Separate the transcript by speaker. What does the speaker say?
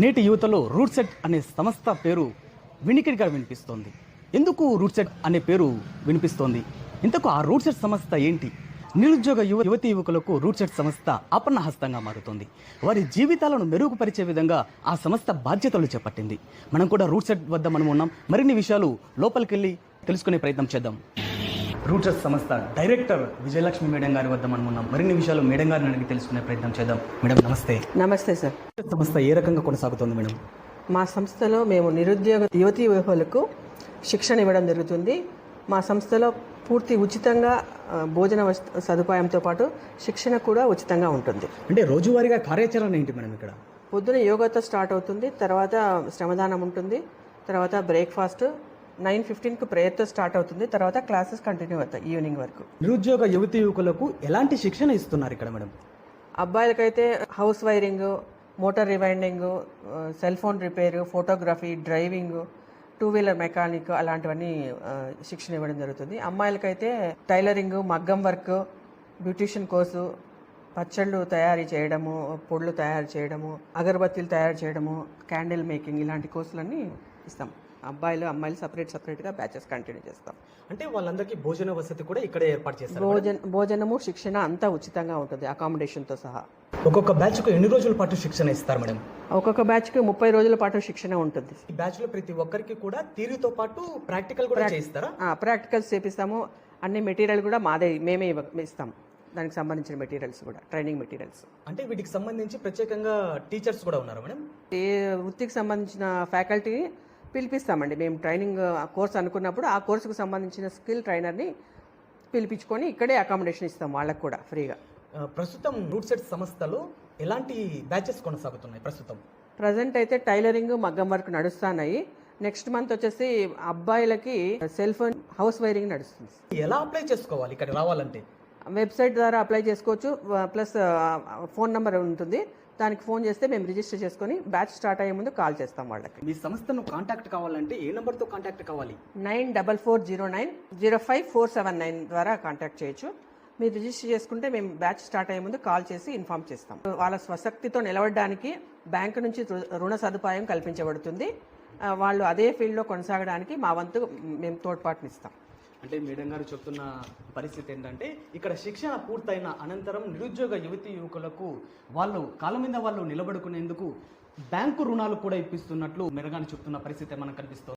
Speaker 1: నేటి యువతలో route set అనే సంస్థ పేరు వినికిడిగా వినిపిస్తోంది. ఎందుకు రూట్ సెట్ అనే పేరు వినిపిస్తోంది? ఇంతకు ఆ రూట్ సెట్ సంస్థ ఏంటి? నిరుద్యోగ యువ యువతి యువకులకు రూట్ సెట్ సంస్థ అపన్న హస్తంగా వారి జీవితాలను మెరుగుపరిచే విధంగా ఆ సంస్థ బాధ్యతలు చేపట్టింది. మనం కూడా రూట్ సెట్ వద్ద మనం ఉన్నాం. మరిన్ని విషయాలు లోపలికెళ్ళి తెలుసుకునే ప్రయత్నం చేద్దాం. రూటర్స్ సంస్థ డైరెక్టర్ విజయలక్ష్మి మేడం గారి వద్ద మనం ఉన్నాం. మరిన్ని విషయాలు మేడం గారిని అడిగి తెలుసుకునే ప్రయత్నం చేద్దాం. మేడం నమస్తే.
Speaker 2: నమస్తే సార్.
Speaker 1: సంస్థ ఏ రకంగా కొనసాగుతోంది మేడం?
Speaker 2: మా సంస్థలో మేము నిరుద్యోగ యువతీ యువకులకు శిక్షణ ఇవ్వడం జరుగుతుంది. మా సంస్థలో పూర్తి ఉచితంగా భోజన సదుపాయంతో పాటు శిక్షణ కూడా ఉచితంగా ఉంటుంది.
Speaker 1: అంటే రోజువారీగా కార్యాచరణ ఏంటి మేడం ఇక్కడ?
Speaker 2: పొద్దున యోగాతో స్టార్ట్ అవుతుంది తర్వాత శ్రమదానం ఉంటుంది తర్వాత బ్రేక్ఫాస్ట్ నైన్ ఫిఫ్టీన్కి ప్రేయర్తో స్టార్ట్ అవుతుంది. తర్వాత క్లాసెస్ కంటిన్యూ అవుతాయి ఈవినింగ్ వరకు.
Speaker 1: నిరుద్యోగ యువతి యువకులకు ఎలాంటి శిక్షణ ఇస్తున్నారు ఇక్కడ madam?
Speaker 2: అబ్బాయిలకైతే house wiring motor rewinding cell phone repair photography driving two wheeler mechanic అలాంటివన్నీ శిక్షణ ఇవ్వడం జరుగుతుంది. అమ్మాయిలకైతే టైలరింగ్ మగ్గం వర్క్ బ్యూటిషియన్ కోర్సు పచ్చళ్ళు తయారీ చేయడము పొడులు తయారు చేయడము అగరబత్తీలు తయారు చేయడము క్యాండిల్ మేకింగ్ ఇలాంటి కోర్సులన్నీ ఇస్తాం. అబ్బాయిలు అమ్మాయిలు సపరేట్ సపరేట్గా బ్యాచెస్ కంటిన్యూ చేస్తాం.
Speaker 1: అంటే వాళ్ళందరికీ భోజన వసతి కూడా ఇక్కడే ఏర్పాటు చేస్తారు
Speaker 2: భోజన భోజనము శిక్షణ అంతా ఉచితంగా ఉంటుంది అకామిడేషన్తో సహా.
Speaker 1: ఒక్కొక్క బ్యాచ్కు ఎన్ని రోజుల పాటు శిక్షణ ఇస్తారు మేడం?
Speaker 2: ఒక్కొక్క బ్యాచ్కి ముప్పై రోజుల పాటు శిక్షణ ఉంటుంది.
Speaker 1: ఈ బ్యాచ్లో ప్రతి ఒక్కరికి కూడా థియరీతో పాటు ప్రాక్టికల్ కూడా చేయిస్తారా?
Speaker 2: ప్రాక్టికల్స్ చేపిస్తాము. అన్ని మెటీరియల్ కూడా మాదే మేమే ఇవ్వ- ఇస్తాం. దానికి సంబంధించిన మెటీరియల్స్ కూడా ట్రైనింగ్ మెటీరియల్స్
Speaker 1: అంటే వీటికి సంబంధించి ప్రత్యేకంగా టీచర్స్ కూడా ఉన్నారు మేడం?
Speaker 2: ఏ వృత్తికి సంబంధించిన ఫ్యాకల్టీని పిలిపిస్తామండి. మేము ట్రైనింగ్ కోర్స్ అనుకున్నప్పుడు ఆ కోర్సుకు సంబంధించిన స్కిల్ ట్రైనర్ని పిలిపించుకొని ఇక్కడే అకామిడేషన్ ఇస్తాం వాళ్ళకు కూడా ఫ్రీగా.
Speaker 1: ప్రస్తుతం రూట్ సెట్ సంస్థలో ఎలాంటి బ్యాచెస్ కొనసాగుతున్నాయి ప్రస్తుతం?
Speaker 2: ప్రజెంట్ అయితే టైలరింగ్ మగ్గం వర్క్ నడుస్తున్నాయి. నెక్స్ట్ మంత్ వచ్చేసి అబ్బాయిలకి సెల్ ఫోన్ హౌస్ వైరింగ్ నడుస్తుంది.
Speaker 1: ఎలా అప్లై చేసుకోవాలి? ఇక్కడ రావాలంటే
Speaker 2: వెబ్సైట్ ద్వారా అప్లై చేసుకోవచ్చు. ప్లస్ ఫోన్ నెంబర్ ఉంటుంది. దానికి ఫోన్ చేస్తే మేము రిజిస్టర్ చేసుకొని బ్యాచ్ స్టార్ట్ అయ్యే ముందు కాల్ చేస్తాం వాళ్ళకి.
Speaker 1: మీ సంస్థను కాంటాక్ట్ కావాలంటే ఏ నెంబర్తో కాంటాక్ట్ కావాలి?
Speaker 2: Nine double four zero nine zero five four seven nine ద్వారా కాంటాక్ట్ చేయొచ్చు. మీరు రిజిస్టర్ చేసుకుంటే మేము బ్యాచ్ స్టార్ట్ అయ్యే ముందు కాల్ చేసి ఇన్ఫామ్ చేస్తాం. వాళ్ళ స్వశక్తితో నిలబడడానికి బ్యాంకు నుంచి రుణ సదుపాయం కల్పించబడుతుంది. వాళ్ళు అదే ఫీల్డ్లో కొనసాగడానికి మా వంతు మేము తోడ్పాటునిస్తాం.
Speaker 1: అంటే మేడం గారు చెప్తున్న పరిస్థితి ఏంటంటే ఇక్కడ శిక్షణ పూర్తయిన అనంతరం నిరుద్యోగ యువతి యువకులకు వాళ్ళు కాళ్ళ మీద వాళ్ళు నిలబడుకునేందుకు బ్యాంకు రుణాలు కూడా ఇప్పిస్తున్నట్లు మెరగాని చెప్తున్న పరిస్థితి మనకు కనిపిస్తుంది.